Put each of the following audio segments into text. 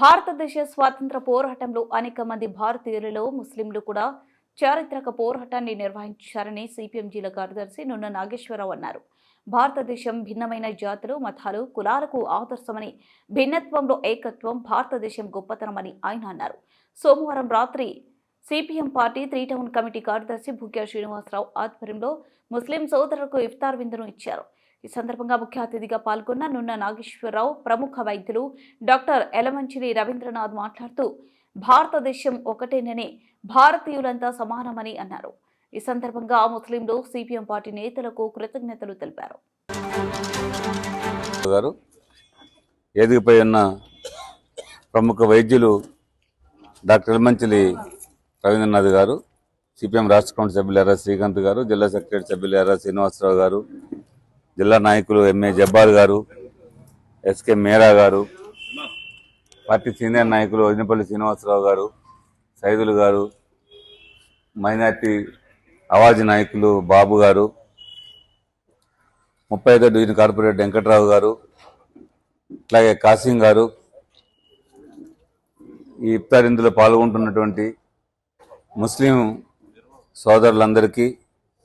భారతదేశ స్వాతంత్ర పోరాటంలో అనేక మంది భారతీయులలో ముస్లింలు కూడా చారిత్రక పోరాటాన్ని నిర్వహించారని సిపిఎం జిల్లా కార్యదర్శి నున్న నాగేశ్వరరావు అన్నారు. భారతదేశం భిన్నమైన జాతులు మతాలు కులాలకు ఆదర్శమని భిన్నత్వంలో ఏకత్వం భారతదేశం గొప్పతనమని ఆయన అన్నారు. సోమవారం రాత్రి CPM party three town committee కార్యదర్శి భూక్యా శ్రీనివాసరావు ఆధ్వర్యంలో ముస్లిం సోదరులకు ఇఫ్తార్ విందును ఇచ్చారు. ఈ సందర్భంగా ముఖ్య అతిథిగా పాల్గొన్న నున్న నాగేశ్వరరావు ప్రముఖ వైద్యులు డాక్టర్ ఎలమంచిలి రవీంద్రనాథ్ మాట్లాడుతూ భారతదేశం ఒకటేనని భారతీయులంతా సమానమని అన్నారు. ఈ సందర్భంగా ముస్లింలు సిపిఎం పార్టీ నేతలకు కృతజ్ఞతలు తెలిపారు. గారు ఎదిగిపై ఉన్న ప్రముఖ వైద్యులు డాక్టర్ ఎల్మంచిలి రవీంద్రనాథ్ గారు సిపిఎం రాష్ట్ర కౌన్సిల్ సభ్యులు ఎర్ర శ్రీకాంత్ గారు జిల్లా సెక్రటరీ సభ్యులు ఎర్ర శ్రీనివాసరావు గారు జిల్లా నాయకులు ఎంఏ జబ్బార్ గారు ఎస్కే మేరా గారు పార్టీ సీనియర్ నాయకులు వదినపల్లి శ్రీనివాసరావు గారు సైదులు గారు మైనార్టీ అవాజీ నాయకులు బాబు గారు ముప్పై ఐదో డివిజన్ కార్పొరేటర్ వెంకట్రావు గారు అట్లాగే కాసిం గారు ఈ ఇఫ్తార్ ఇందులో పాల్గొంటున్నటువంటి ముస్లిం సోదరులందరికీ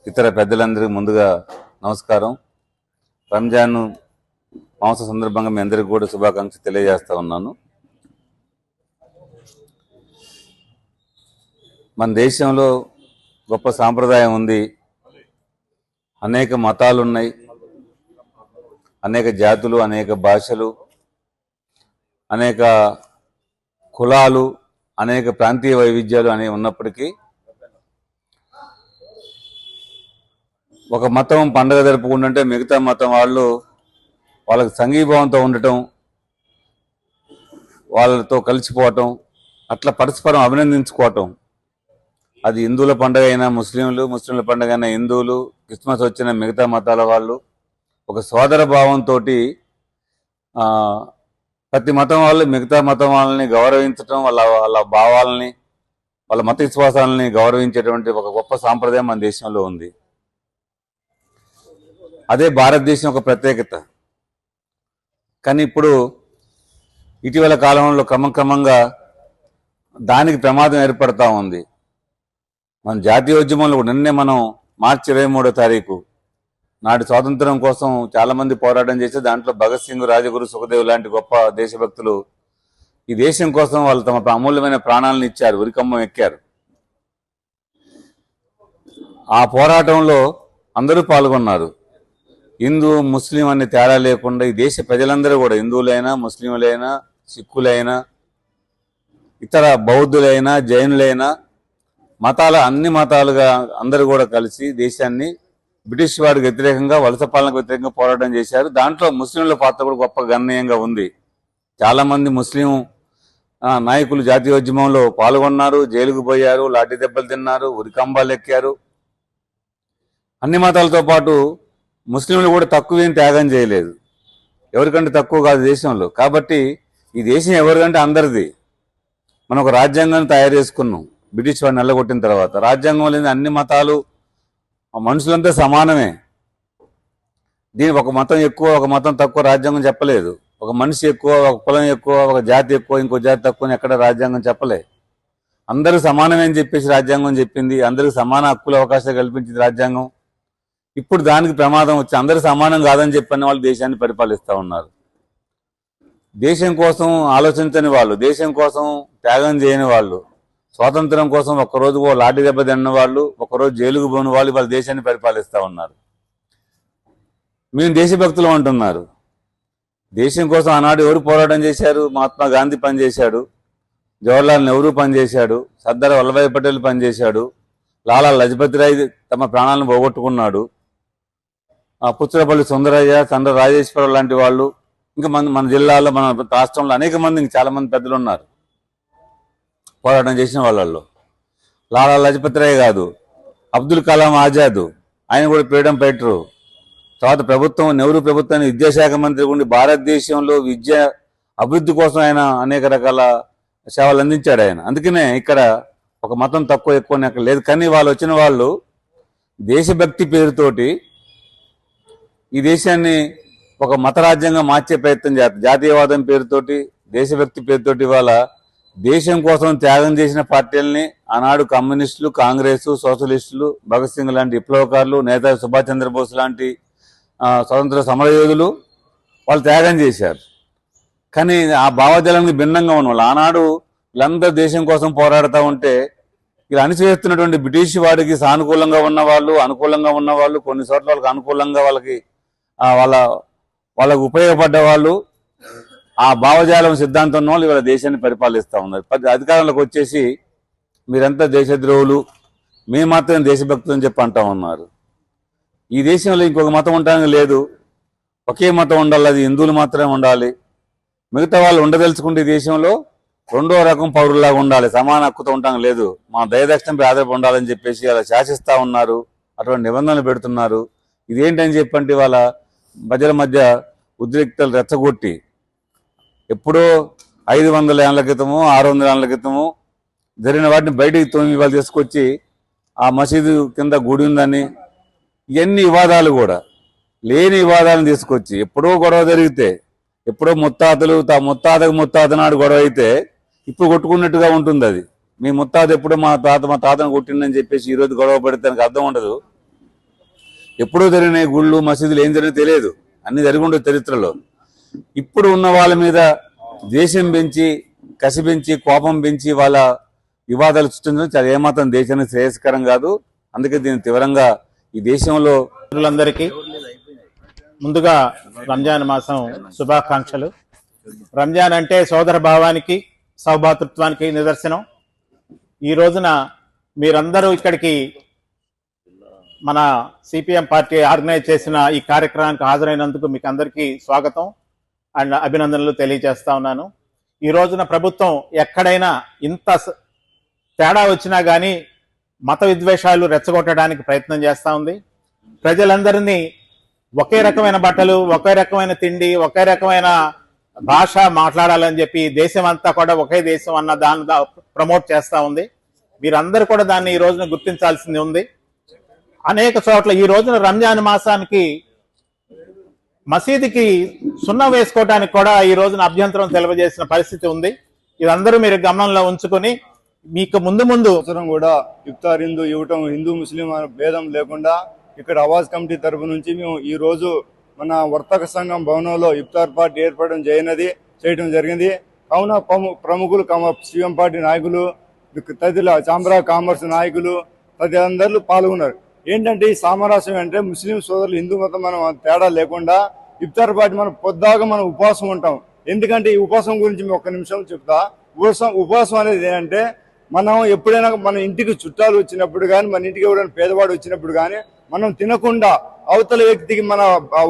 ఇతర పెద్దలందరికీ ముందుగా నమస్కారం. రంజాన్ మాంస సందర్భంగా మీ అందరికీ కూడా శుభాకాంక్షలు తెలియజేస్తా ఉన్నాను. మన దేశంలో గొప్ప సాంప్రదాయం ఉంది. అనేక మతాలు ఉన్నాయి అనేక జాతులు అనేక భాషలు అనేక కులాలు అనేక ప్రాంతీయ వైవిధ్యాలు అనేవి ఉన్నప్పటికీ ఒక మతం పండగ జరుపుకుంటుంటే మిగతా మతం వాళ్ళు వాళ్ళకి సంఘీభావంతో ఉండటం వాళ్ళతో కలిసిపోవటం అట్లా పరస్పరం అభినందించుకోవటం. అది హిందువుల పండుగ అయినా ముస్లింలు ముస్లింల పండుగ అయినా హిందువులు క్రిస్మస్ వచ్చిన మిగతా మతాల వాళ్ళు ఒక సోదర భావంతో ప్రతి మతం వాళ్ళు మిగతా మతం వాళ్ళని గౌరవించటం వాళ్ళ వాళ్ళ భావాలని వాళ్ళ మత విశ్వాసాలని గౌరవించేటువంటి ఒక గొప్ప సాంప్రదాయం మన దేశంలో ఉంది. అదే భారతదేశం ఒక ప్రత్యేకత. కానీ ఇప్పుడు ఇటీవల కాలంలో క్రమక్రమంగా దానికి ప్రమాదం ఏర్పడతా ఉంది. మన జాతీయోద్యమంలో నిన్నే మనం మార్చి ఇరవై మూడో తారీఖు నాటి స్వాతంత్రం కోసం చాలామంది పోరాటం చేసి దాంట్లో భగత్ సింగ్ రాజగురు సుఖదేవ్ లాంటి గొప్ప దేశభక్తులు ఈ దేశం కోసం వాళ్ళు తమ అమూల్యమైన ప్రాణాలను ఇచ్చారు ఉరికమ్మం ఎక్కారు. ఆ పోరాటంలో అందరూ పాల్గొన్నారు. హిందూ ముస్లిం అనే తేడా లేకుండా ఈ దేశ ప్రజలందరూ కూడా హిందువులైనా ముస్లింలైనా సిక్కులైనా ఇతర బౌద్ధులైనా జైనులైనా మతాల అన్ని మతాలుగా అందరూ కూడా కలిసి దేశాన్ని బ్రిటిష్ వారికి వ్యతిరేకంగా వలస పాలనకు వ్యతిరేకంగా పోరాటం చేశారు. దాంట్లో ముస్లింల పాత్ర కూడా గొప్ప గణనీయంగా ఉంది. చాలామంది ముస్లిం నాయకులు జాతీయోద్యమంలో పాల్గొన్నారు జైలుకు పోయారు లాఠీ దెబ్బలు తిన్నారు ఉరికంబాలు ఎక్కారు. అన్ని మతాలతో పాటు ముస్లింలు కూడా తక్కువేం త్యాగం చేయలేదు. ఎవరికంటే తక్కువ కాదు దేశంలో. కాబట్టి ఈ దేశం ఎవరికంటే అందరిది. మనం ఒక రాజ్యాంగాన్ని తయారు చేసుకున్నాం. బ్రిటిష్ వాడిని నల్లగొట్టిన తర్వాత. రాజ్యాంగం లేని అన్ని మతాలు మనుషులంతా సమానమే. దీని ఒక మతం ఎక్కువ ఒక మతం తక్కువ రాజ్యాంగం చెప్పలేదు. ఒక మనిషి ఎక్కువ ఒక కులం ఎక్కువ ఒక జాతి ఎక్కువ ఇంకో జాతి తక్కువ ఎక్కడ రాజ్యాంగం చెప్పలే. అందరూ సమానమే అని చెప్పేసి రాజ్యాంగం చెప్పింది. అందరికి సమాన హక్కుల అవకాశాలు కల్పించింది రాజ్యాంగం. ఇప్పుడు దానికి ప్రమాదం వచ్చి అందరు సమానం కాదని చెప్పని వాళ్ళు దేశాన్ని పరిపాలిస్తూ ఉన్నారు. దేశం కోసం ఆలోచించని వాళ్ళు దేశం కోసం త్యాగం చేయని వాళ్ళు స్వాతంత్రం కోసం ఒక్కరోజు ఓ లాఠీ దెబ్బ తిన్న వాళ్ళు ఒక్కరోజు జైలుకు పోని వాళ్ళు వాళ్ళ దేశాన్ని పరిపాలిస్తూ ఉన్నారు. మేము దేశభక్తులు అంటున్నారు. దేశం కోసం ఆనాడు ఎవరు పోరాటం చేశారు? మహాత్మా గాంధీ పనిచేశాడు. జవహర్లాల్ నెహ్రూ పనిచేశాడు. సర్దార్ వల్లభాయ్ పటేల్ పనిచేశాడు. లాలా లజపతి రాయ్ తమ ప్రాణాలను పోగొట్టుకున్నాడు. పుచ్చలపల్లి సుందరయ్య చంద్ర రాజేశ్వరరావు లాంటి వాళ్ళు ఇంకా మన మన జిల్లాలో మన రాష్ట్రంలో అనేక మంది ఇంకా చాలా మంది పెద్దలు ఉన్నారు. పోరాటం చేసిన వాళ్ళల్లో. లాలా లజపతి రాయ్ కాదు అబ్దుల్ కలాం ఆజాద్ ఆయన కూడా ఫ్రీడమ్ ఫైటరు. తర్వాత ప్రభుత్వం నెహ్రూ ప్రభుత్వాన్ని విద్యాశాఖ మంత్రి ఉండి భారతదేశంలో విద్య అభివృద్ధి కోసం ఆయన అనేక రకాల సేవలు అందించాడు ఆయన. అందుకనే ఇక్కడ ఒక మతం తక్కువ ఎక్కువ లేదు. కానీ వాళ్ళు వచ్చిన వాళ్ళు దేశభక్తి పేరుతోటి ఈ దేశాన్ని ఒక మత రాజ్యంగా మార్చే ప్రయత్నం చేస్తారు జాతీయవాదం పేరుతోటి దేశభక్తి పేరుతోటి ఇవాళ దేశం కోసం త్యాగం చేసిన పార్టీలని ఆనాడు కమ్యూనిస్టులు కాంగ్రెస్ సోషలిస్టులు భగత్ సింగ్ లాంటి విప్లవకారులు నేతాజీ సుభాష్ చంద్రబోస్ లాంటి స్వతంత్ర సమరయోధులు వాళ్ళు త్యాగం చేశారు. కానీ ఆ భావజాలానికి భిన్నంగా ఉన్న వాళ్ళు ఆనాడు వీళ్ళందరూ దేశం కోసం పోరాడుతూ ఉంటే ఇలా అణిచివేస్తున్నటువంటి బ్రిటిష్ వాడికి సానుకూలంగా ఉన్న వాళ్ళు అనుకూలంగా ఉన్న వాళ్ళు కొన్ని చోట్ల వాళ్ళకి అనుకూలంగా వాళ్ళకి వాళ్ళ వాళ్ళకు ఉపయోగపడ్డ వాళ్ళు ఆ భావజాలం సిద్ధాంతం ఉన్న వాళ్ళు ఇవాళ దేశాన్ని పరిపాలిస్తూ ఉన్నారు. అధికారంలోకి వచ్చేసి మీరంతా దేశద్రోహులు మేము మాత్రం దేశభక్తులు అని చెప్పి అంటా ఉన్నారు. ఈ దేశంలో ఇంకొక మతం ఉండడానికి లేదు. ఒకే మతం ఉండాలి అది హిందువులు మాత్రమే ఉండాలి. మిగతా వాళ్ళు ఉండదలుచుకుంటే దేశంలో రెండో రకం పౌరులాగా ఉండాలి. సమాన హక్కుతో ఉండడం లేదు. మా దయదక్షిణపై ఆధారపడి ఉండాలని చెప్పేసి అలా శాసిస్తూ ఉన్నారు. అటువంటి నిబంధనలు పెడుతున్నారు. ఇదేంటని చెప్పంటే వాళ్ళ ప్రజల మధ్య ఉద్రిక్తలు రెచ్చగొట్టి ఎప్పుడో ఐదు వందల ఏళ్ళ క్రితము ఆరు వందల ఏళ్ళ క్రితము జరిగిన వాటిని బయటికి తొమ్మిది వాళ్ళు తీసుకొచ్చి ఆ మసీదు కింద గుడి ఉందని ఇవన్నీ వివాదాలు కూడా లేని వివాదాలను తీసుకొచ్చి ఎప్పుడో గొడవ జరిగితే ఎప్పుడో ముత్తాతలు తా ముత్తాతకు ముత్తాత నాడు గొడవ అయితే ఇప్పుడు కొట్టుకున్నట్టుగా ఉంటుంది అది మీ ముత్తాత ఎప్పుడో మా తాత మా తాతను కొట్టిందని చెప్పేసి ఈ రోజు గొడవ పడితే అర్థం ఉండదు. ఎప్పుడో జరిగిన గుళ్ళు మసీదులు ఏం జరిగినా తెలియదు. అన్ని జరిగి చరిత్రలో. ఇప్పుడు ఉన్న వాళ్ళ మీద దేశం పెంచి కసి పెంచి కోపం పెంచి వాళ్ళ వివాదాలు సృష్టించడం చాలా ఏమాత్రం దేశానికి శ్రేయస్కరం కాదు. అందుకే దీన్ని తీవ్రంగా ఈ దేశంలో అందరికీ ముందుగా రంజాన్ మాసం శుభాకాంక్షలు. రంజాన్ అంటే సోదర భావానికి సౌభాతృత్వానికి నిదర్శనం. ఈ రోజున మీరందరూ ఇక్కడికి మన సిపిఎం పార్టీ ఆర్గనైజ్ చేసిన ఈ కార్యక్రమానికి హాజరైనందుకు మీకు అందరికీ స్వాగతం అండ్ అభినందనలు తెలియజేస్తా ఉన్నాను. ఈ రోజున ప్రభుత్వం ఎక్కడైనా ఇంత స- తేడా వచ్చినా కానీ మత విద్వేషాలు రెచ్చగొట్టడానికి ప్రయత్నం చేస్తూ ఉంది. ప్రజలందరినీ ఒకే రకమైన బట్టలు ఒకే రకమైన తిండి ఒకే రకమైన భాష మాట్లాడాలని చెప్పి దేశం అంతా కూడా ఒకే దేశం అన్న దాన్ని ప్రమోట్ చేస్తూ ఉంది. మీరందరూ కూడా దాన్ని ఈ రోజున గుర్తించాల్సింది ఉంది. అనేక చోట్ల ఈ రోజున రంజాన్ మాసానికి మసీదుకి సున్నం వేసుకోవడానికి కూడా ఈ రోజున అభ్యంతరం తెలియజేసిన పరిస్థితి ఉంది. ఇదందరూ మీరు గమనంలో ఉంచుకొని మీకు ముందు ముందు కూడా ఇఫ్తార్ హిందూ ఇవ్వటం హిందూ ముస్లిం భేదం లేకుండా ఇక్కడ అవాజ్ కమిటీ తరపు నుంచి మేము ఈ రోజు మన వర్తక సంఘం భవనంలో ఇఫ్తార్ పార్టీ ఏర్పడడం చేయనది చేయడం జరిగింది. కావున ప్రము- ప్రముఖులు కమ సీఎం పార్టీ నాయకులు తదితర చాంబ్రా కామర్స్ నాయకులు తదితరులు పాల్గొన్నారు. ఏంటంటే ఈ సామరస్యం అంటే ముస్లిం సోదరులు హిందూ మతం మనం తేడా లేకుండా ఇఫ్తార్ పాటి మనం పొద్దాగా మనం ఉపవాసం ఉంటాం. ఎందుకంటే ఈ ఉపవాసం గురించి మేము ఒక్క నిమిషం చెప్తా. ఉపవాసం ఉపవాసం అనేది ఏంటంటే మనం ఎప్పుడైనా మన ఇంటికి చుట్టాలు వచ్చినప్పుడు కానీ మన ఇంటికి ఎవరైనా పేదవాడు వచ్చినప్పుడు కానీ మనం తినకుండా అవతల వ్యక్తికి మన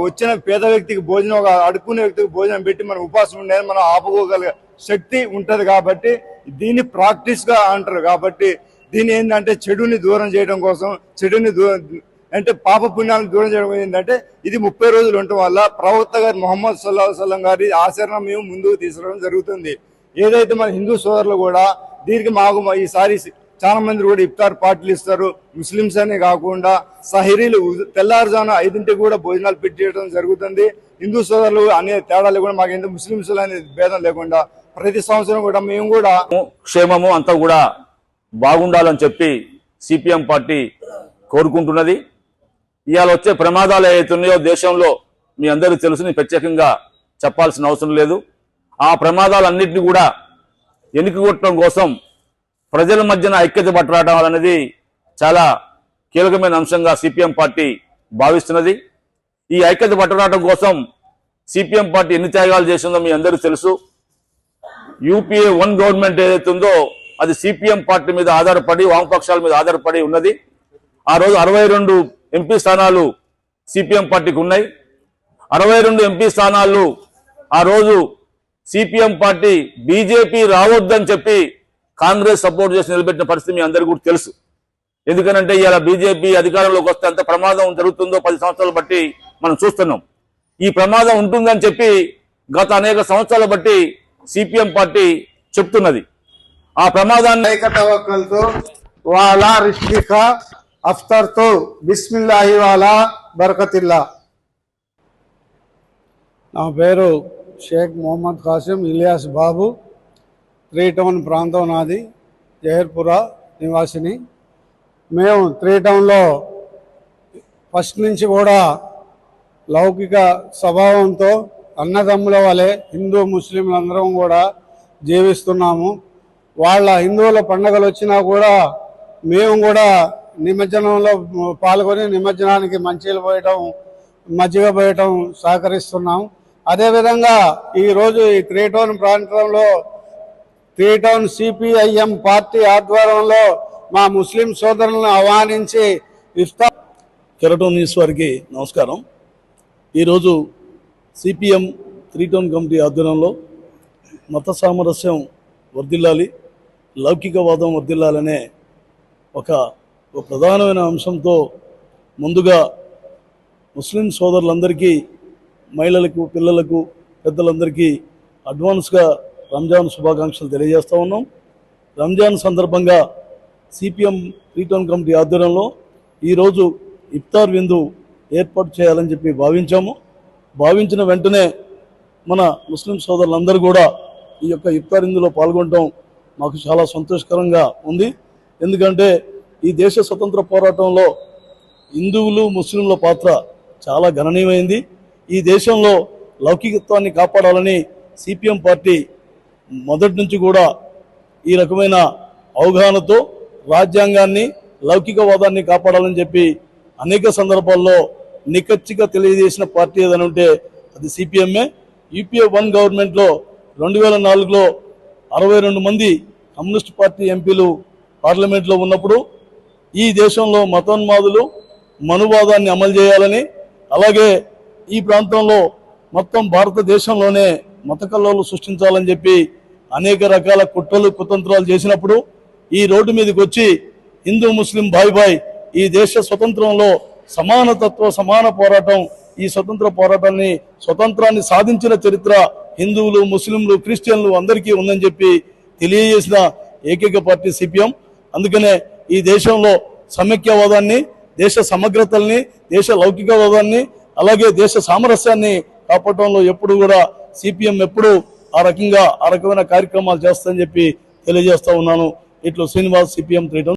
వచ్చిన పేద వ్యక్తికి భోజనం ఒక అడుక్కునే వ్యక్తికి భోజనం పెట్టి మనం ఉపాసం ఉండేది మనం ఆపుకోగలిగే శక్తి ఉంటది కాబట్టి దీన్ని ప్రాక్టీస్గా అంటారు కాబట్టి దీని ఏంటంటే చెడుని దూరం చేయడం కోసం చెడుని దూరం అంటే పాప పుణ్యాలను దూరం చేయడం ఏంటంటే ఇది ముప్పై రోజులు ఉండటం వల్ల ప్రవక్త గారి మొహమ్మద్ సల్లా సల్లం గారి ఆచరణ మేము ముందుకు తీసుకురావడం జరుగుతుంది. ఏదైతే మన హిందూ సోదరులు కూడా దీనికి మాకు ఈసారి చాలా మంది కూడా ఇఫ్తార్ పార్టీలు ఇస్తారు. ముస్లిమ్స్ అనే కాకుండా సహరీలు ఉద్- తెల్లారుజామున ఐదింటికి కూడా భోజనాలు పెట్టేయడం జరుగుతుంది. హిందూ సోదరులు అనే తేడాలు కూడా మాకు ఎందుకు ముస్లింస్ అనే భేదం లేకుండా ప్రతి సంవత్సరం కూడా మేము కూడా క్షేమము అంతా కూడా బాగుండాలని చెప్పి సిపిఎం పార్టీ కోరుకుంటున్నది. ఇవాళ వచ్చే ప్రమాదాలు ఏవైతున్నాయో దేశంలో మీ అందరూ తెలుసు నేను ప్రత్యేకంగా చెప్పాల్సిన అవసరం లేదు. ఆ ప్రమాదాలన్నింటినీ కూడా ఎనికి కోసం ప్రజల మధ్యన ఐక్యత పట్టరావడం అనేది చాలా కీలకమైన అంశంగా సిపిఎం పార్టీ భావిస్తున్నది. ఈ ఐక్యత పట్టరావడం కోసం సిపిఎం పార్టీ ఎన్ని త్యాగాలు చేసిందో మీ అందరూ తెలుసు. యూపీఏ వన్ గవర్నమెంట్ ఏదైతే ఉందో అది సిపిఎం పార్టీ మీద ఆధారపడి వామపక్షాల మీద ఆధారపడి ఉన్నది. ఆ రోజు అరవై రెండు ఎంపీ స్థానాలు సిపిఎం పార్టీకి ఉన్నాయి. అరవై రెండు ఎంపీ స్థానాలు ఆ రోజు సిపిఎం పార్టీ బీజేపీ రావద్దని చెప్పి కాంగ్రెస్ సపోర్ట్ చేసి నిలబెట్టిన పరిస్థితి మీ అందరికీ కూడా తెలుసు. ఎందుకనంటే ఇలా బీజేపీ అధికారంలోకి వస్తే ఎంత ప్రమాదం జరుగుతుందో పది సంవత్సరాలు బట్టి మనం చూస్తున్నాం. ఈ ప్రమాదం ఉంటుందని చెప్పి గత అనేక సంవత్సరాలు బట్టి సిపిఎం పార్టీ చెప్తున్నది. ఆ ప్రమాదాన్ని ఏకతవక్కలతో వాలా రిష్మిక అఫ్తర్తో బిస్మిల్లాహి వాలా బరకతిల్లా. నా పేరు షేక్ మొహమ్మద్ కాసిం ఇలియాస్ బాబు. త్రీ టౌన్ ప్రాంతం నాది జహర్పుర నివాసిని. మేము త్రీ టౌన్లో ఫస్ట్ నుంచి కూడా లౌకిక స్వభావంతో అన్నదమ్ముల వలె హిందూ ముస్లింలందరం కూడా జీవిస్తున్నాము. వాళ్ళ హిందువుల పండుగలు వచ్చినా కూడా మేము కూడా నిమజ్జనంలో పాల్గొని నిమజ్జనానికి మంచీలు పోయటం మజ్జిగ పోయటం సహకరిస్తున్నాం. అదేవిధంగా ఈరోజు ఈ త్రీ టౌన్ ప్రాంతంలో త్రీ టౌన్ సిపిఐఎం పార్టీ ఆధ్వర్యంలో మా ముస్లిం సోదరులను ఆహ్వానించి ఇఫ్తార్ కెరటోన్ న్యూస్ వారికి నమస్కారం. ఈరోజు సిపిఎం త్రీ టౌన్ కమిటీ ఆధ్వర్యంలో మత సామరస్యం వర్ధిల్లాలి. లౌకికవాదం వర్దిల్లాలనే ఒక ఒక ప్రధానమైన అంశంతో ముందుగా ముస్లిం సోదరులందరికీ మహిళలకు పిల్లలకు పెద్దలందరికీ అడ్వాన్స్గా రంజాన్ శుభాకాంక్షలు తెలియజేస్తూ ఉన్నాం. రంజాన్ సందర్భంగా సిపిఎం ప్రీటౌన్ కమిటీ ఆధ్వర్యంలో ఈరోజు ఇఫ్తార్ విందు ఏర్పాటు చేయాలని చెప్పి భావించాము. భావించిన వెంటనే మన ముస్లిం సోదరులందరూ కూడా ఈ యొక్క ఇఫ్తార్ విందులో పాల్గొనడం మాకు చాలా సంతోషకరంగా ఉంది. ఎందుకంటే ఈ దేశ స్వతంత్ర పోరాటంలో హిందువులు ముస్లింల పాత్ర చాలా గణనీయమైంది. ఈ దేశంలో లౌకికత్వాన్ని కాపాడాలని సిపిఎం పార్టీ మొదటి నుంచి కూడా ఈ రకమైన అవగాహనతో రాజ్యాంగాన్ని లౌకికవాదాన్ని కాపాడాలని చెప్పి అనేక సందర్భాల్లో నికచ్చిగా తెలియజేసిన పార్టీ ఏదైనా ఉంటే అది సిపిఎంఏ. యూపీఏ వన్ గవర్నమెంట్లో రెండు వేల నాలుగులో అరవై రెండు మంది కమ్యూనిస్ట్ పార్టీ ఎంపీలు పార్లమెంట్లో ఉన్నప్పుడు ఈ దేశంలో మతోన్మాదులు మనువాదాన్ని అమలు చేయాలని అలాగే ఈ ప్రాంతంలో మొత్తం భారతదేశంలోనే మతకల్లోలు సృష్టించాలని చెప్పి అనేక రకాల కుట్రలు కుతంత్రాలు చేసినప్పుడు ఈ రోడ్డు మీదకి వచ్చి హిందూ ముస్లిం భాయ్ భాయ్ ఈ దేశ స్వతంత్రంలో సమానతత్వ సమాన పోరాటం ఈ స్వతంత్ర పోరాటాన్ని స్వతంత్రాన్ని సాధించిన చరిత్ర హిందువులు ముస్లింలు క్రిస్టియన్లు అందరికీ ఉందని చెప్పి తెలియజేసిన ఏకైక పార్టీ సిపిఎం. అందుకనే ఈ దేశంలో సమైక్యవాదాన్ని దేశ సమగ్రతల్ని దేశ లౌకికవాదాన్ని అలాగే దేశ సామరస్యాన్ని కాపాడటంలో ఎప్పుడు కూడా సిపిఎం ఎప్పుడు ఆ రకంగా ఆ రకమైన కార్యక్రమాలు చేస్తుందని చెప్పి తెలియజేస్తా ఉన్నాను. ఇట్లు శ్రీనివాస్ సిపిఎం త్రీటం